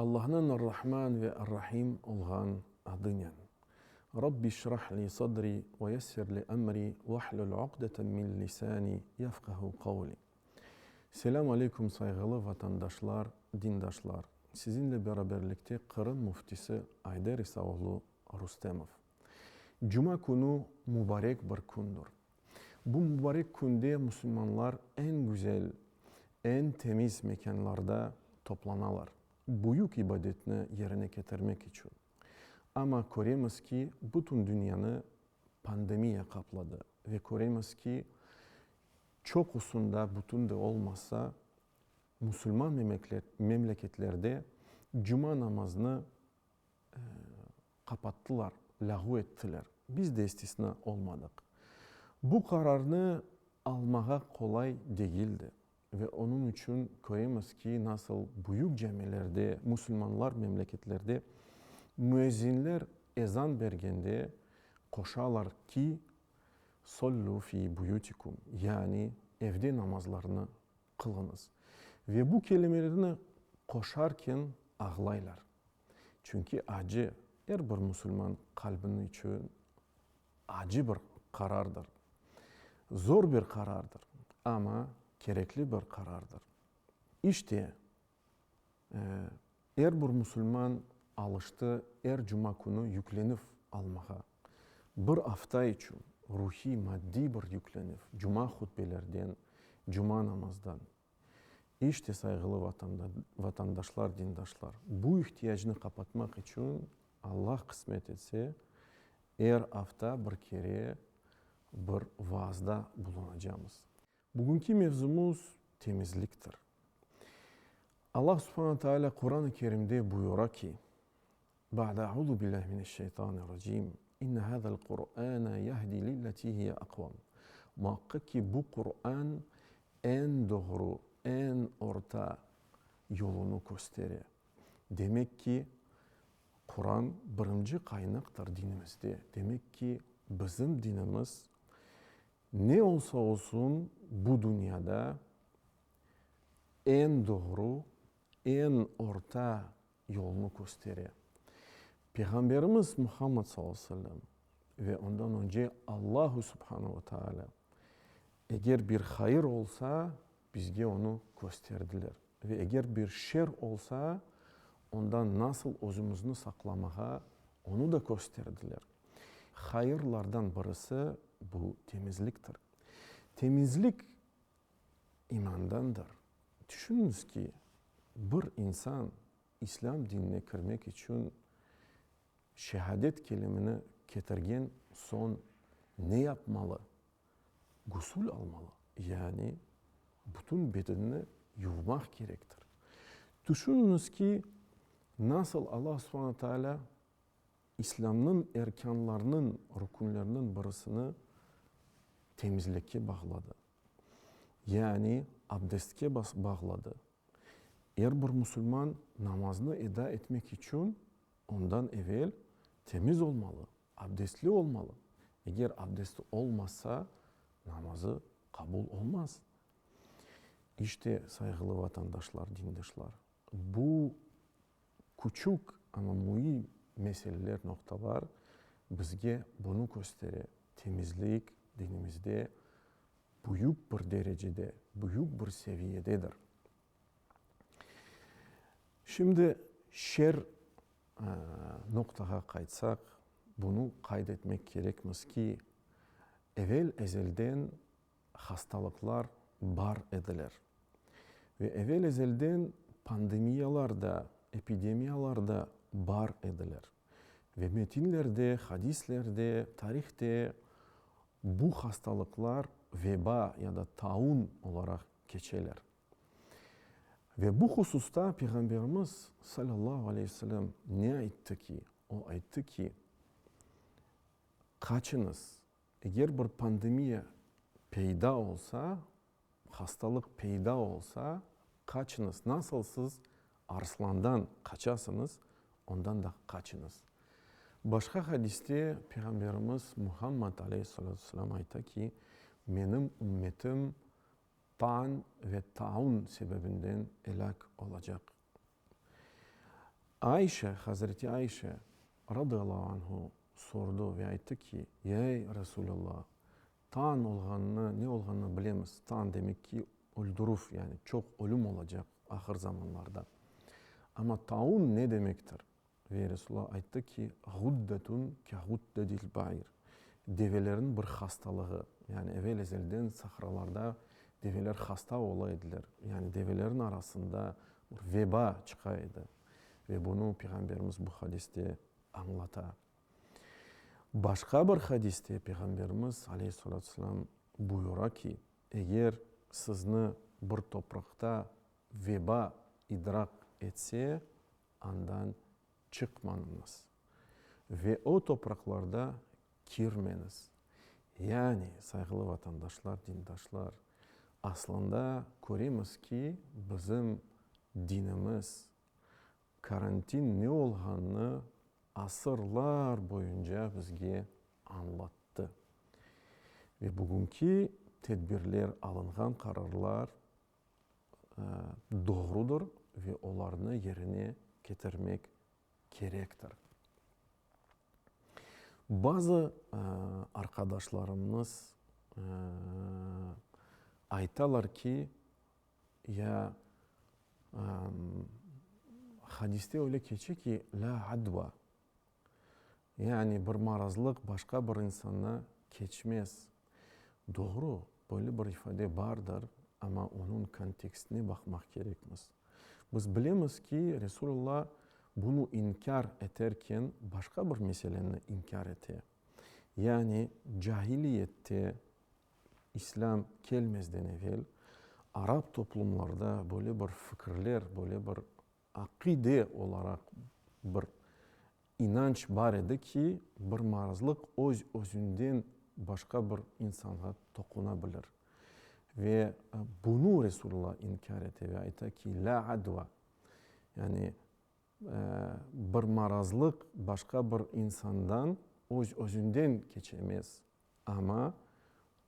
Allah'ın Ar-Rahman ve Ar-Rahim olan adıyla. Rabbi şrah li sadri ve yessir li emri ve hlul uqdeten min lisani yafkahu kavli. Selamun Aleyküm saygılı vatandaşlar, dindaşlar. Sizinle beraberlikte Kırım Muftisi Ayder İsaoğlu Rustemov. Cuma günü mübarek bir gündür. Bu mübarek günde Müslümanlar en güzel, en temiz mekanlarda toplanırlar. Büyük ibadetini yerine getirmek için. Ama göremiz ki bütün dünyanı pandemiye kapladı. Ve göremiz ki çok usunda bütün de olmasa Müslüman memleket, memleketlerde cuma namazını e, kapattılar, lahu ettiler. Biz de istisna olmadık. Bu kararını almaya kolay değildi. Ve onun için göremiz ki nasıl büyük cemilerde, Müslümanlar memleketlerde müezzinler ezan vergende koşarlar ki sollu fi buyutikum yani evde namazlarını kılınız. Ve bu kelimelerini koşarken ağlaylar. Çünkü acı her bir Müslüman kalbinin için acı bir karardır. Zor bir karardır ama gerekli bir karardır. İşte her bir Müslüman alıştı her cuma günü yüklenip almaya. Bir hafta için ruhi, maddi bir yüklenip cuma hutbelerden, cuma namazdan. İşte saygılı vatandaşlar, dindaşlar. Bu ihtiyacını kapatmak için Allah kısmet etse her hafta bir kere bir vaazda bulunacağımız. Bugünkü mevzumuz temizliktir. Allah subhanahu teala Kur'an-ı Kerim'de buyura ki Ba'da a'udu billahi mineşşeytanirracim İnne hazel Kur'ana yahdi lilleti hiye akvam Muhakkak ki bu Kur'an en doğru, en orta yolunu gösterir. Demek ki Kur'an birinci kaynaktır dinimizde. Demek ki bizim dinimiz ne olsa olsun bu dünyada en doğru, en orta yolunu gösteriyor. Peygamberimiz Muhammed sallallahu aleyhi ve sellem ve ondan önce Allahu subhanahu ve teala eğer bir hayır olsa bizge onu gösterdiler. Ve eğer bir şer olsa ondan nasıl özümüzü saklamaya onu da gösterdiler. Hayırlardan birisi bu temizliktir. Temizlik imandandır. Düşününüz ki bir insan İslam dinine girmek için şehadet kelimini getirgen son ne yapmalı? Gusül almalı. Yani bütün bedenini yuvmak gerektir. Düşününüz ki nasıl Allah subhanahu teala İslam'ın erkanlarının, rukunlarının birisini temizlikке bağladı. Yani abdestke bağladı. Eğer bir Müslüman namazını eda etmek için ondan evvel temiz olmalı, abdestli olmalı. Eğer abdesti olmazsa namazı kabul olmaz. İşte saygılı vatandaşlar, dindaşlar, bu küçük ama mühim meseleler, noktalar bizge bunu gösteriyor. Temizlik dinimizde büyük bir derecede, büyük bir seviyededir. Şimdi şer noktaya kaytsak bunu kaydetmek gerekmez ki evvel ezelden hastalıklar var edilir. Ve evvel ezelden pandemiyalarda, epidemiyalarda var edilir. Ve metinlerde, hadislerde, tarihte bu hastalıklar veba ya da taun olarak geçerler. Ve bu hususta Peygamberimiz sallallahu aleyhi ve sellem ne ayıttı ki? O ayıttı ki kaçınız eğer bir pandemiye peyda olsa, hastalık peyda olsa kaçınız. Nasıl siz arslandan kaçasınız ondan da kaçınız. Başka hadiste Peygamberimiz Muhammed Aleyhisselatü Vesselam ayıttı ki benim ümmetim tan ve taun sebebinden helak olacak. Ayşe, Hazreti Ayşe radıyallahu anhu sordu ve aytdı ki, ey Resulullah, tan olganını, ne olganını bilemiz. Tan demek ki öldürüf yani çok ölüm olacak ahir zamanlarda. Ama taun ne demektir? Ve Resulullah aytdı ki, guddetun ke guddedil ba'ir. Develerin bir hastalığı. Yani evvel ezelden sahralarda develer hasta olaydılar. Yani develerin arasında veba çıkaydı. Ve bunu Peygamberimiz bu hadiste anlatar. Başka bir hadiste Peygamberimiz aleyhissalatü vesselam buyurar ki eğer sizni bir toprakta veba idrak etse andan çıkmanız ve o topraklarda girmeniz. Yani saygılı vatandaşlar, dindaşlar aslında göremiz ki bizim dinimiz karantin ne olganını asırlar boyunca bizge anlattı. Ve bugünkü tedbirler alıngan kararlar e, doğrudur ve onlarını yerine getirmek керектір. Базы э, арқадашларымыз э, айталар ки, я э, хадисте өле кече ки, ла адва. Яғни бір маразлық башқа бір инсана кечмес. Доғру, бөлі бір ифаде бардыр, ама оның контекстіне бақмақ керекміз. Біз білеміз ки, Ресулулла bunu inkar ederken başka bir meseleni inkar etti. Yani cahiliyette İslam gelmezden evvel Arap toplumlarda böyle bir fikirler, böyle bir akide olarak bir inanç var idi ki bir marazlık öz özünden başka bir insana dokunabilir. Ve bunu Resulullah inkar etti ve ayta ki la adva. Yani bir marazlık başka bir insandan öz özünden geçemez. Ama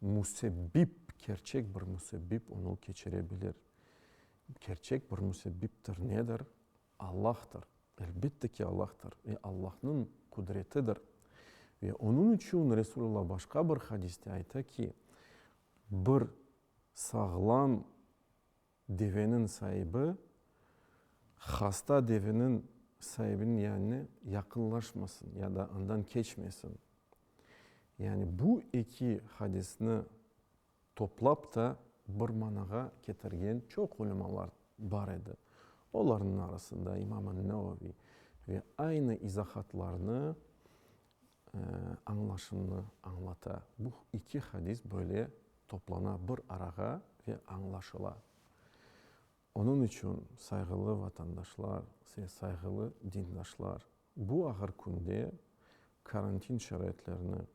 musebbip, gerçek bir musebbip onu geçirebilir. Gerçek bir musebbiptir nedir? Allah'tır. Elbette ki Allah'tır. Ve Allah'ın kudretidir. Ve onun için Resulullah başka bir hadiste ayta ki bir sağlam devenin sahibi hasta devenin sahibinin yanına yakınlaşmasın ya da ondan geçmesin. Yani bu iki hadisini toplap da bir managa getirgen çok ulemalar var idi. Onların arasında İmam Nevevi ve aynı izahatlarını e, anlaşımını anlata. Bu iki hadis böyle toplana bir arağa ve anlaşıla. Onun için saygılı vatandaşlar, saygılı dindaşlar bu ahır günde karantin şaratlarını,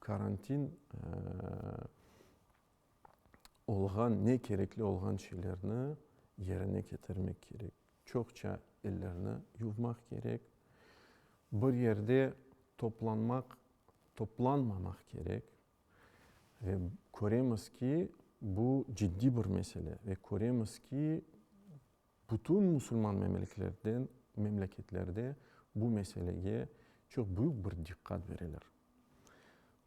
karantin e, olgan, ne gerekli olgan şeylerini yerine getirmek gerek. Çokça ellerini yuvmak gerek. Bir yerde toplanmak, toplanmamak gerek. Ve göremiz ki bu ciddi bir mesele ve göremiz ki bütün Müslüman memleketlerden memleketlerde bu meseleye çok büyük bir dikkat verilir.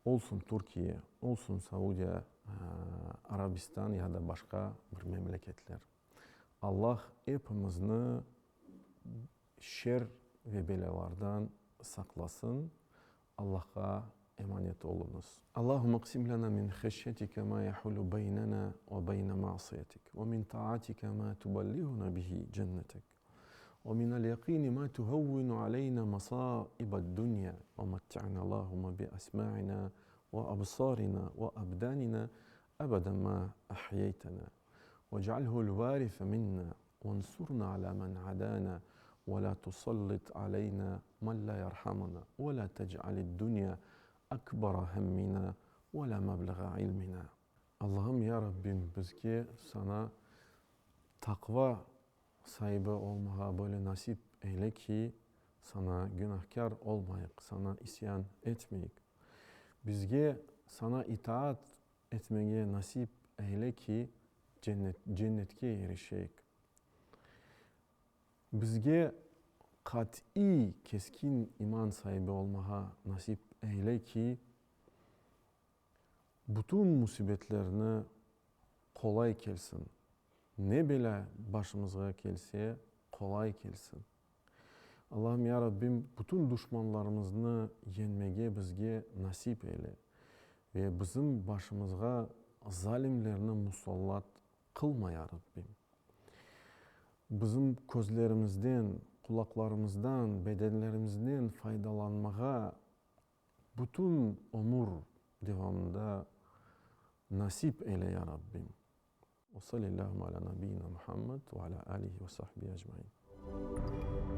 Olsun Türkiye, olsun Saudi Arabistan ya da başka bir memleketler. Allah hepimizni şer ve belalardan saklasın. Allah'a إمانية olunuz. اللهم اقسم لنا من خشيتك ما يحول بيننا وبين معصيتك ومن طاعتك ما تبلغنا به جنتك ومن اليقين ما تهون علينا مصائب الدنيا ومتعنا اللهم بأسماعنا وأبصارنا وأبداننا أبدا ما أحييتنا واجعله الوارث منا وانصرنا على من عدانا ولا تسلط علينا من لا يرحمنا ولا تجعل الدنيا akbara hemmina ve la meblaga ilmina. Allah'ım ya Rabbim bizge sana takva sahibi olmağa böyle nasip eyle ki sana günahkar olmayık, sana isyan etmeyik. Bizge sana itaat etmeye nasip eyle ki cennet cennetke erişeyik. Bizge kat'i keskin iman sahibi olmağa nasip eyle ki bütün musibetlerini kolay kelsin. Ne bile başımıza gelse kolay kelsin. Allah'ım ya Rabbim bütün düşmanlarımızı yenmege bizge nasip eyle. Ve bizim başımıza zalimlerini musallat kılma ya Rabbim. Bizim gözlerimizden, kulaklarımızdan, bedenlerimizden faydalanmağa bütün ömür devamında nasip eyle ya Rabbim. Ve sallallahu ala nebiyyina Muhammed ve ala alihi ve sahbihi ecmain.